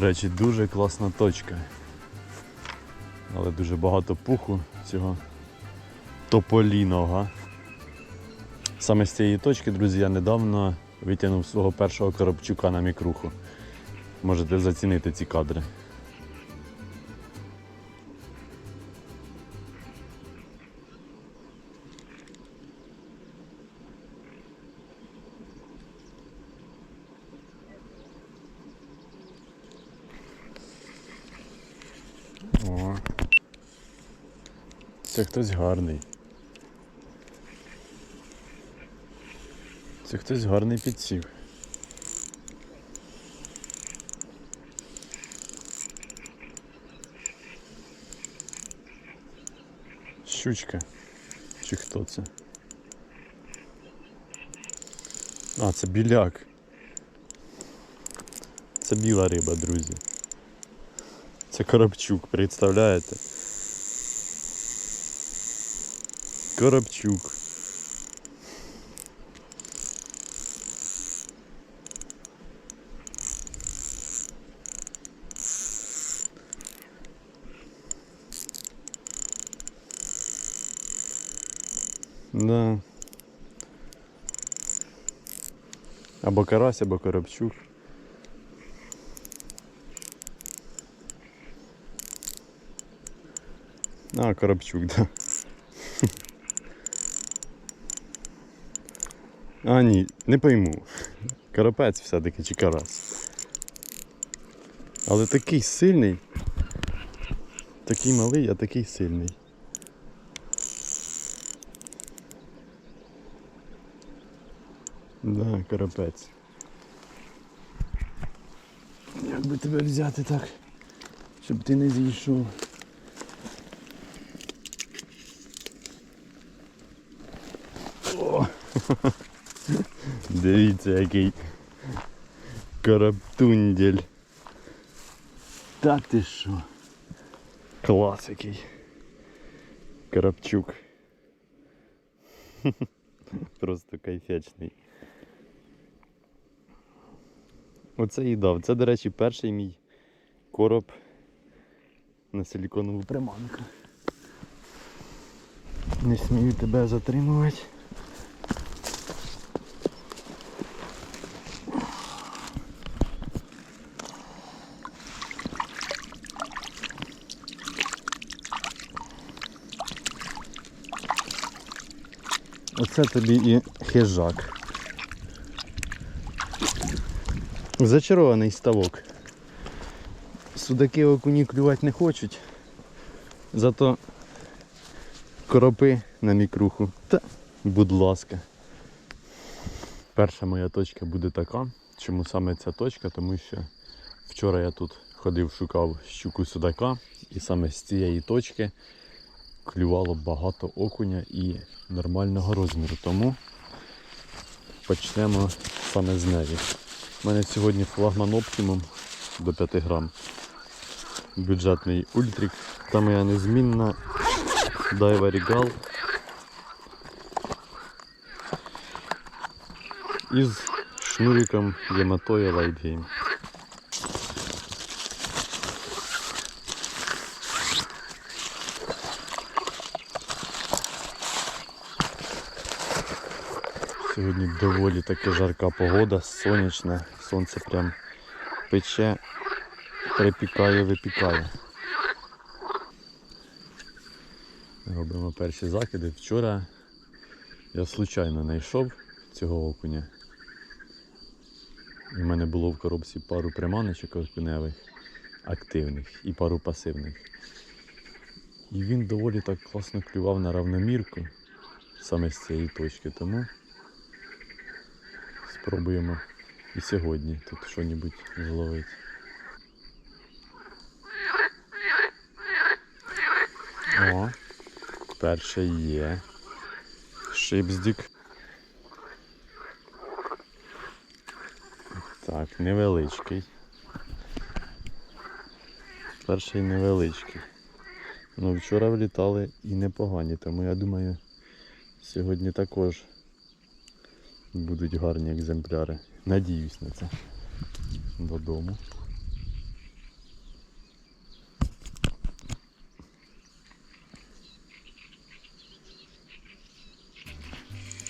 До речі, дуже класна точка. Але дуже багато пуху цього тополіного. Саме з цієї точки, друзі, я недавно витягнув свого першого коробчука на мікруху. Можете зацінити ці кадри. Це хтось гарний. Це хтось гарний підсів. Щучка. Чи хто це? А, це біляк. Це біла риба, друзі. Це коробчук, представляєте? Коробчук. Да. Або карась, або коробчук. А, коробчук, да. А, ні, не пойму. Карапець все-таки чи карась. Але такий сильний. Такий малий, а такий сильний. Да, карапець. Як би тебе взяти так, щоб ти не зійшов? О! Дивіться, який караптундель. Та ти що? Клас який. Карапчук. Просто кайфечний. Оце і дав. Це, до речі, перший мій короб на силіконову приманку. Не смію тебе затримувати. Оце тобі і хижак. Зачарований ставок. Судаки окуні клювати не хочуть. Зато коропи на мікруху. Та, будь ласка. Перша моя точка буде така. Чому саме ця точка? Тому що вчора я тут ходив, шукав щуку судака, і саме з цієї точки клювало багато окуня і нормального розміру. Тому почнемо саме з неї. У мене сьогодні флагман Optimum до 5 грам. Бюджетний ультрик. Та моя незмінна Daiwa Regal. Із шнуриком Yamato Light Сьогодні доволі таки жарка погода, сонячна, сонце прям пече, припікає, випікає. Робимо перші закиди. Вчора я случайно знайшов цього окуня. У мене було в коробці пару приманочок окуневих, активних і пару пасивних. І він доволі так класно клював на равномірку саме з цієї точки, тому спробуємо і сьогодні тут що-небудь зловити. О, перше є. Шипздік. Так, невеличкий. Перший невеличкий. Ну, вчора влітали і непогані, тому я думаю, сьогодні також будуть гарні екземпляри. Надіюсь на це. Додому.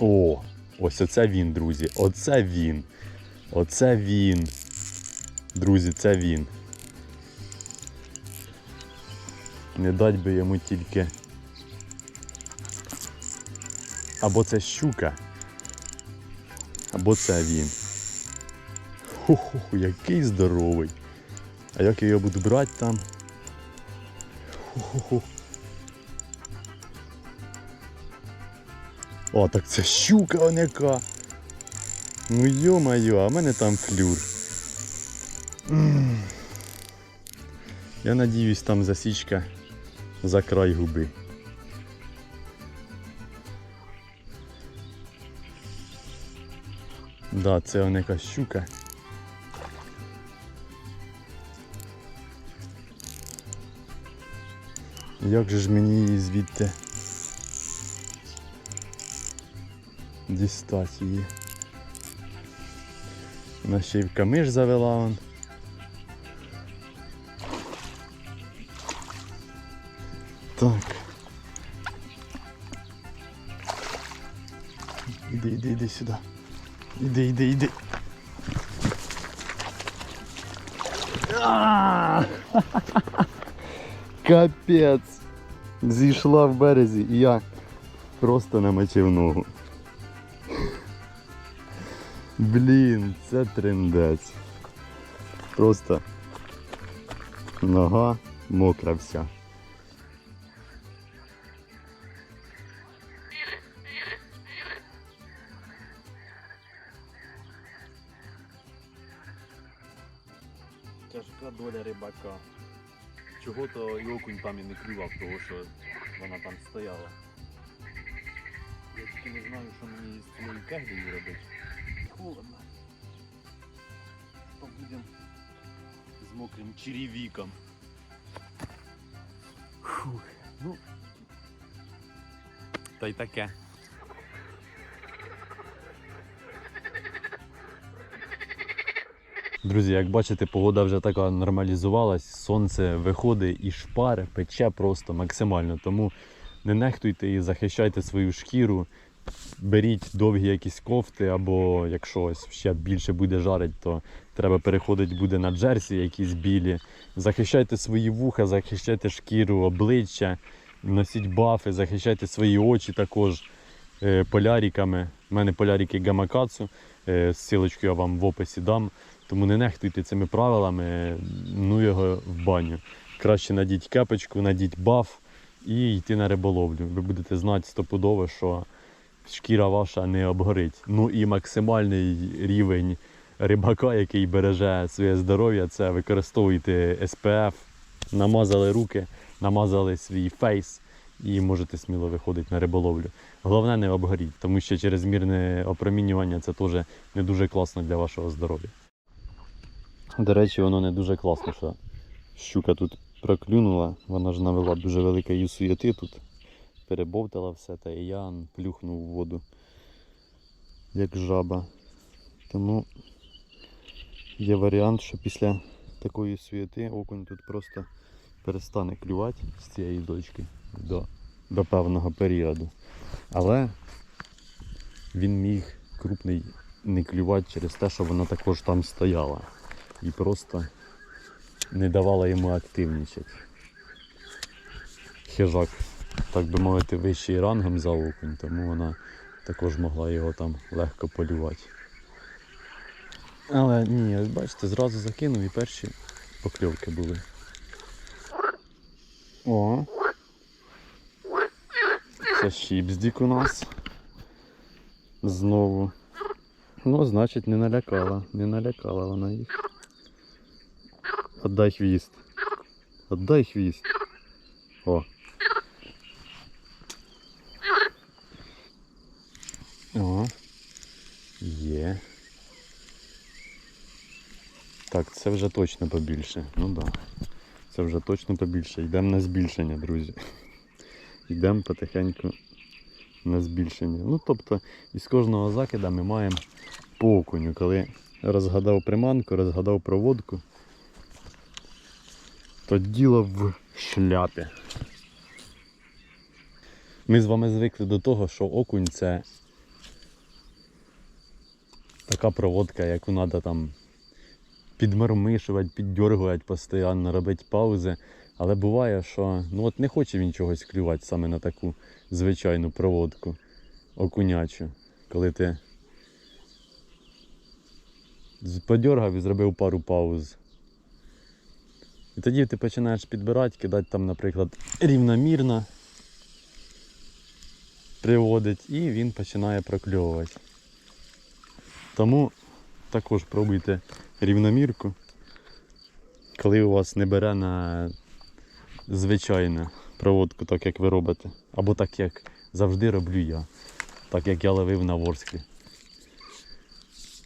О, ось оце він, друзі. Оце він. Оце він. Друзі, це він. Не дать би йому тільки. Або це щука. Або це він. Хо-хо, який здоровий. А як я його буду брати там? Хо-хо-хо. О, так це щука он яка. Ну йо-моє, а в мене там флюр. Я надіюсь, там засічка за край губи. Да, це он яка щука. Як же ж мені її звідти дістати її? Вона ще й в камиш завела он. Так. Іди, іди, іди сюди. Іди, іди, іди. Капець! Зійшла в березі і я просто намочив ногу. Блін, це трендець. Просто нога мокра вся. Доля. Чого то і окунь там і не клював, того що вона там стояла. Я тільки не знаю, що мені з цією кеглею робити. Холодно. Побудем з мокрим черевіком. Фух, ну. Та й таке. Друзі, як бачите, погода вже така нормалізувалась, сонце виходить і шпар пече просто максимально. Тому не нехтуйте і захищайте свою шкіру. Беріть довгі якісь кофти, або якщо ще більше буде жарить, то треба переходити буде на джерсі якісь білі. Захищайте свої вуха, захищайте шкіру, обличчя, носіть бафи, захищайте свої очі також е, поляриками. У мене полярики Гамакацу. Е, Силочку я вам в описі дам. Тому не нехтуйте цими правилами, ну його в баню. Краще надіть кепочку, надіть баф і йти на риболовлю. Ви будете знати стопудово, що шкіра ваша не обгорить. Ну і максимальний рівень рибака, який береже своє здоров'я, це використовуйте SPF, намазали руки, намазали свій фейс і можете сміло виходити на риболовлю. Головне не обгоріть, тому що чрезмірне опромінювання це теж не дуже класно для вашого здоров'я. До речі, воно не дуже класно, що щука тут проклюнула, вона ж навела дуже великої суєти тут. Перебовтала все, та і я плюхнув у воду, як жаба. Тому є варіант, що після такої суєти окунь тут просто перестане клювати з цієї дочки до, до певного періоду. Але він міг крупний не клювати через те, що вона також там стояла і просто не давала йому активнічати. Хижак, так би мовити, вищий рангом за окунь, тому вона також могла його там легко полювати. Але ні, бачите, зразу закинув і перші покльовки були. О! Це щіпздік у нас. Знову. Ну, значить, не налякала. Не налякала вона їх. Отдай хвіст. Отдай хвіст. О. О. Є. Так, це вже точно побільше. Ну так. Да. Це вже точно побільше. Йдемо на збільшення, друзі. Йдемо потихеньку на збільшення. Ну, тобто, із кожного закида ми маємо по окуню, коли розгадав приманку, розгадав проводку, то діло в шляпі. Ми з вами звикли до того, що окунь це така проводка, яку треба там підмармишувати, піддергувати постійно, робити паузи. Але буває, що ну от не хоче він чогось клювати саме на таку звичайну проводку окунячу, коли ти подергав і зробив пару пауз. І тоді ти починаєш підбирати, кидати там, наприклад, рівномірно приводить і він починає прокльовувати. Тому також пробуйте рівномірку, коли у вас не бере на звичайну проводку, так як ви робите. Або так як завжди роблю я. Так як я ловив на ворсклі.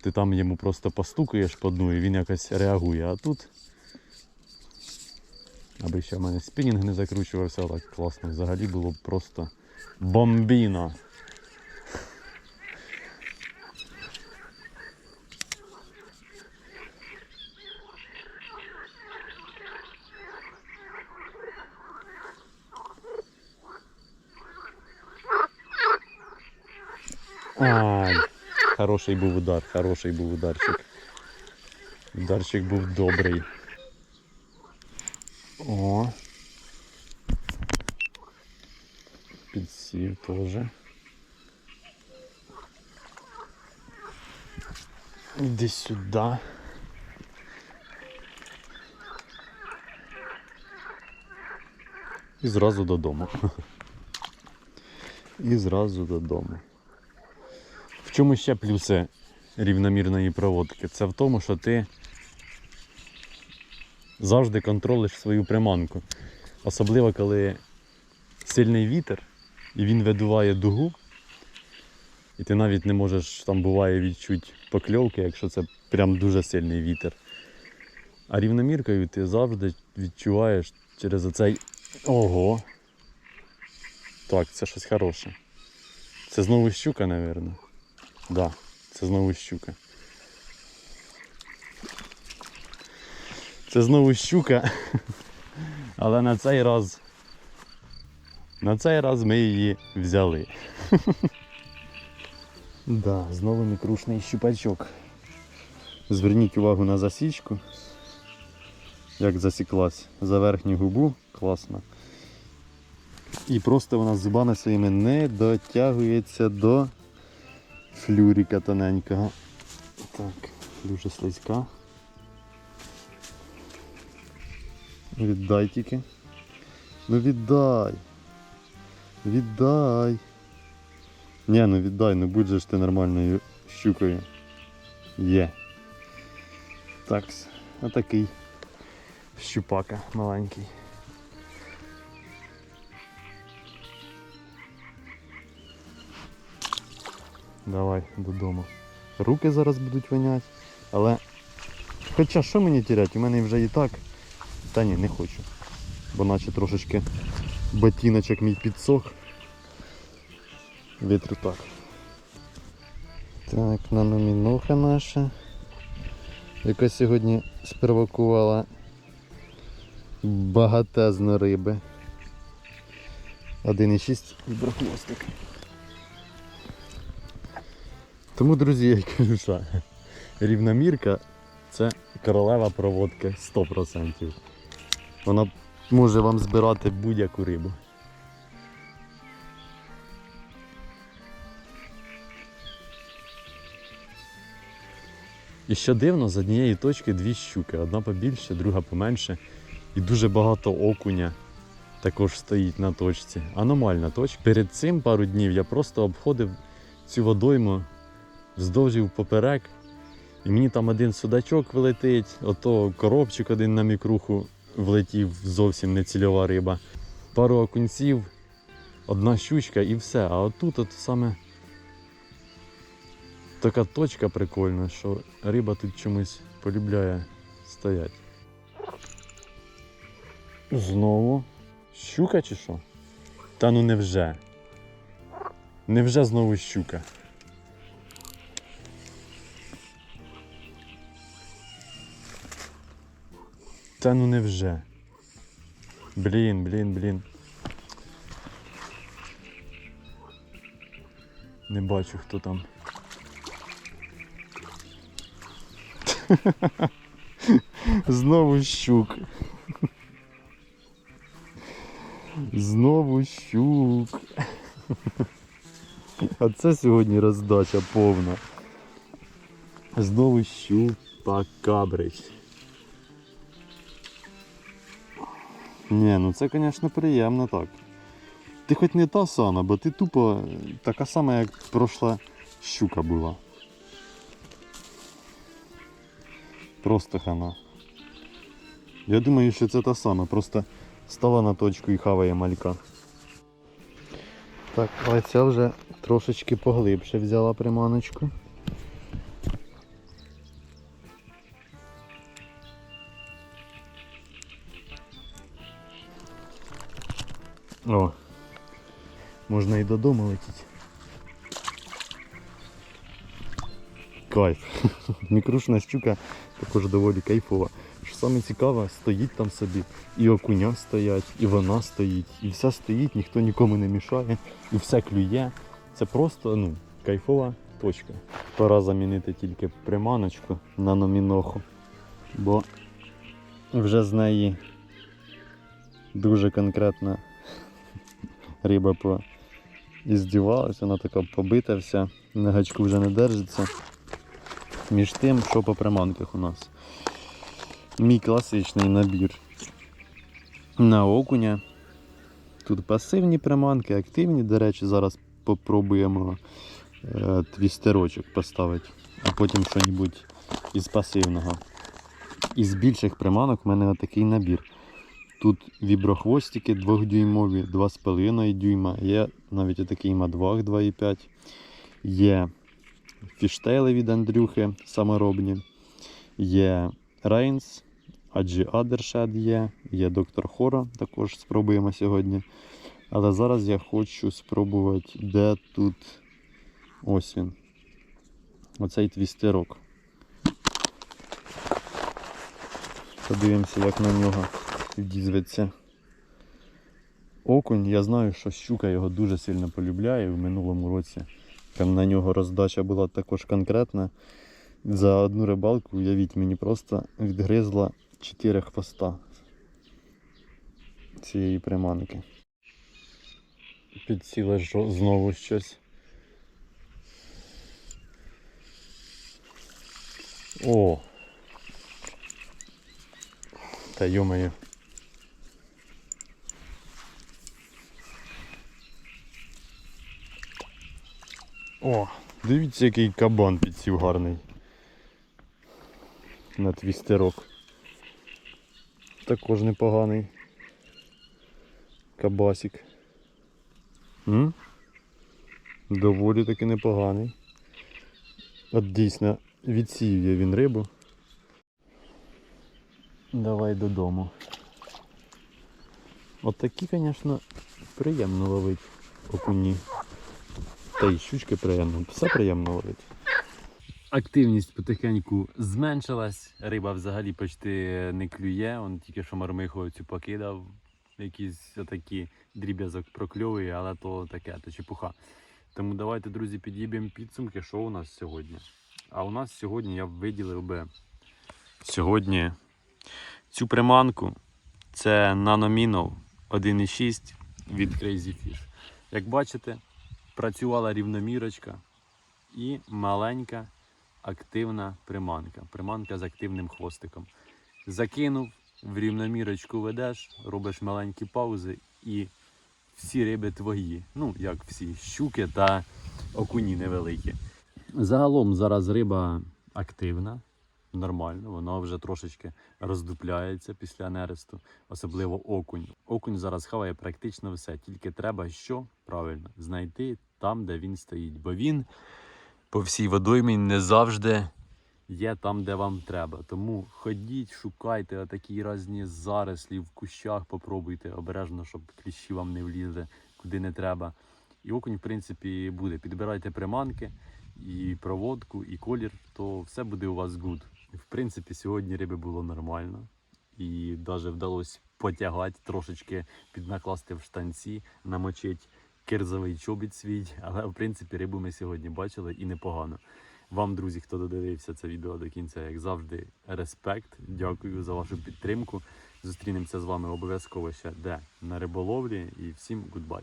Ти там йому просто постукаєш по дну і він якось реагує. А тут, аби ще в мене спінінг не закручувався, так класно. Взагалі було просто бомбіно. Ай, хороший був удар, хороший був ударчик. Ударчик був добрий. О. Підсів теж. Іди сюди. І зразу додому. І зразу додому. В чому ще плюси рівномірної проводки? Це в тому, що ти завжди контролиш свою приманку. Особливо, коли сильний вітер і він видуває дугу, і ти навіть не можеш там буває відчути покльовки, якщо це прям дуже сильний вітер. А рівноміркою ти завжди відчуваєш через оцей ого. Так, це щось хороше. Це знову щука, мабуть. Да, це знову щука. Це знову щука. Але на цей раз. На цей раз ми її взяли. Да, знову мікрушний щупачок. Зверніть увагу на засічку. Як засіклась за верхню губу, класно. І просто вона зубами своїми не дотягується до флюріка тоненького. Так, дуже слизька. Віддай тільки. Ну віддай. Віддай. Ні, ну віддай, ну будь же ж ти нормальною щукою. Є. Такс. Отакий. Щупака маленький. Давай додому. Руки зараз будуть воняти, але. Хоча що мені тірять? У мене вже і так. Та ні, не хочу. Бо наче трошечки ботиночок мій підсох. Вітру так. Так, наномінуха наша. Яка сьогодні спровокувала багатезно риби. 1,6 віброхвостик. Тому, друзі, я кажу, що рівномірка це королева проводки 100%. Вона може вам збирати будь-яку рибу. І що дивно, з однієї точки дві щуки. Одна побільше, друга поменше. І дуже багато окуня також стоїть на точці. Аномальна точка. Перед цим пару днів я просто обходив цю водойму вздовж і поперек. І мені там один судачок вилетить, ото коробчик один на мікруху влетів, зовсім не цільова риба. Пару окунців, одна щучка і все. А отут от саме така точка прикольна, що риба тут чомусь полюбляє стоять. Знову. Щука чи що? Та ну невже? Невже знову щука? Та ну невже? Блін, блін, блін. Не бачу, хто там. Знову щук. Знову щук. А це сьогодні роздача повна. Знову щук та. Ні, ну це, звісно, приємно так. Ти хоч не та сама, бо ти тупо така сама, як пройшла щука була. Просто хана. Я думаю, що це та сама, просто стала на точку і хаває малька. Так, але ця вже трошечки поглибше взяла приманочку. О, можна і додому летіти. Кайф. Мікрушна щука також доволі кайфова. Що саме цікаве, стоїть там собі, і окуня стоять, і вона стоїть, і все стоїть, ніхто нікому не мішає, і все клює. Це просто ну, кайфова точка. Пора замінити тільки приманочку на номіноху, бо вже з неї дуже конкретна риба по іздівалась, вона така побита вся, на гачку вже не держиться. Між тим, що по приманках у нас. Мій класичний набір на окуня. Тут пасивні приманки, активні, до речі, зараз попробуємо е, твістерочок поставити, а потім що-небудь із пасивного. Із більших приманок в мене такий набір. Тут віброхвостики 2-дюймові, 2,5 дюйма, є навіть отакий Мадвах 2,5, є фіштейли від Андрюхи саморобні, є Рейнс, Аджі Адершед є, є доктор Хора, також спробуємо сьогодні. Але зараз я хочу спробувати, де тут ось він. Оцей твістерок. Подивимося, як на нього відізветься. Окунь, я знаю, що щука його дуже сильно полюбляє. В минулому році прям на нього роздача була також конкретна. За одну рибалку, уявіть, мені просто відгризла 4 хвоста цієї приманки. Підсіло жо- знову щось. О! Та йомаю. О, дивіться, який кабан підсів гарний. На твістерок. Також непоганий. Кабасик. М? Доволі таки непоганий. От дійсно відсіює він рибу. Давай додому. От такі, звісно, приємно ловить окуні. Та й щучки приємно, все приємно ловить. Активність потихеньку зменшилась, риба взагалі почти не клює, он тільки що мармиху цю покидав, якісь отакі дріб'язок прокльовує, але то таке, то чепуха. Тому давайте, друзі, підіб'ємо підсумки, що у нас сьогодні. А у нас сьогодні я виділив би сьогодні цю приманку. Це Nanominov 1.6 від Crazy Fish. Як бачите, працювала рівномірочка і маленька активна приманка. Приманка з активним хвостиком. Закинув, в рівномірочку ведеш, робиш маленькі паузи і всі риби твої. Ну, як всі, щуки та окуні невеликі. Загалом зараз риба активна, нормально, вона вже трошечки роздупляється після нересту, особливо окунь. Окунь зараз хаває практично все, тільки треба що правильно знайти там, де він стоїть. Бо він по всій водоймі не завжди є там, де вам треба. Тому ходіть, шукайте отакі різні зарослі в кущах, попробуйте обережно, щоб кліщі вам не влізли куди не треба. І окунь, в принципі, буде. Підбирайте приманки, і проводку, і колір, то все буде у вас гуд. В принципі, сьогодні риби було нормально. І навіть вдалося потягати, трошечки піднакласти в штанці, намочити кирзовий чобіт свій. Але в принципі рибу ми сьогодні бачили і непогано. Вам, друзі, хто додивився це відео до кінця, як завжди, респект. Дякую за вашу підтримку. Зустрінемося з вами обов'язково ще де на риболовлі. І всім гудбай.